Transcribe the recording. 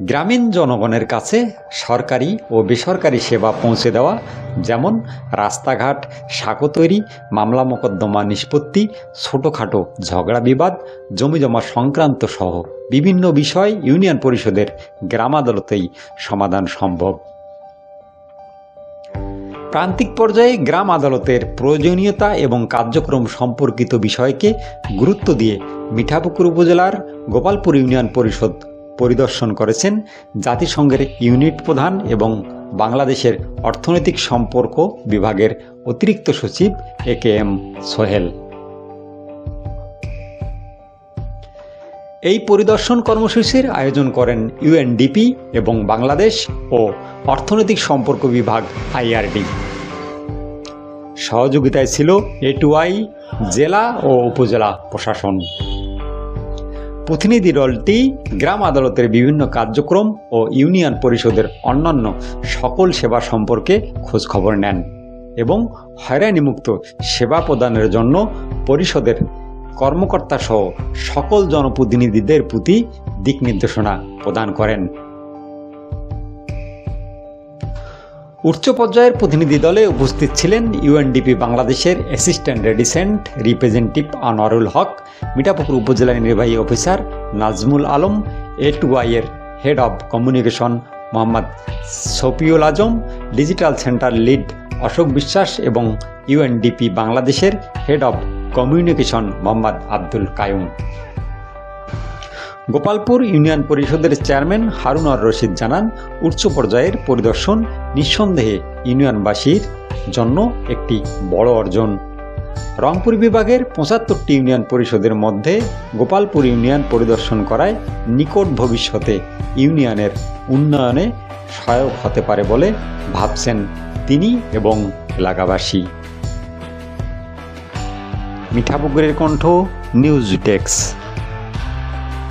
গ্রামীণ জনগণের কাছে সরকারি ও বেসরকারি সেবা পৌঁছে দেওয়া, যেমন রাস্তাঘাট, সাঁকো তৈরি, মামলা মোকদ্দমা নিষ্পত্তি, ছোটোখাটো ঝগড়া বিবাদ জমিজমা সংক্রান্ত সহ বিভিন্ন বিষয় ইউনিয়ন পরিষদের গ্রাম আদালতেই সমাধান সম্ভব। প্রান্তিক পর্যায়ে গ্রাম আদালতের প্রয়োজনীয়তা এবং কার্যক্রম সম্পর্কিত বিষয়কে গুরুত্ব দিয়ে মিঠাপুকুর উপজেলার গোপালপুর ইউনিয়ন পরিষদ পরিদর্শন করেছেন জাতিসংঘের ইউনিট প্রধান এবং বাংলাদেশের অর্থনৈতিক সম্পর্ক বিভাগের অতিরিক্ত সচিব এ কে এম সোহেল। এই পরিদর্শন কর্মসূচির আয়োজন করেন ইউএনডিপি এবং বাংলাদেশ ও অর্থনৈতিক সম্পর্ক বিভাগ আইআরডি সহযোগিতায় ছিল এটুআই জেলা ও উপজেলা প্রশাসন। প্রতিনিধি দলটি গ্রাম আদালতের বিভিন্ন কার্যক্রম ও ইউনিয়ন পরিষদের অন্যান্য সকল সেবা সম্পর্কে খোঁজ খবর নেন এবং হয়রানিমুক্ত সেবা প্রদানের জন্য পরিষদের কর্মকর্তাসহ সকল জনপ্রতিনিধিদের প্রতি দিক নির্দেশনা প্রদান করেন। উচ্চ পর্যায়ের প্রতিনিধি দলে উপস্থিত ছিলেন ইউএনডিপি বাংলাদেশের assistant resident representative Anwarul Haque, Mithapukur upazila নির্বাহী officer Nazmul Alam, a head of communication Mohammad Shafiul Azam, digital centre lead Ashok Biswas এবং ইউএনডিপি বাংলাদেশের head of communication Mohammad Abdul Kayum Gopalpur union পরিষদের chairman Harun আর রশিদ জানান, উচ্চ পর্যায়ের পরিদর্শন নিঃসন্দেহে ইউনিয়নবাসীর জন্য একটি বড় অর্জন। রংপুর বিভাগের পঁচাত্তরটি ইউনিয়ন পরিষদের মধ্যে গোপালপুর ইউনিয়ন পরিদর্শন করায় নিকট ভবিষ্যতে ইউনিয়নের উন্নয়নে সহায়ক হতে পারে বলে ভাবছেন তিনি এবং এলাকাবাসী। মিঠাপুকুরের কণ্ঠ, নিউজ ডেস্ক।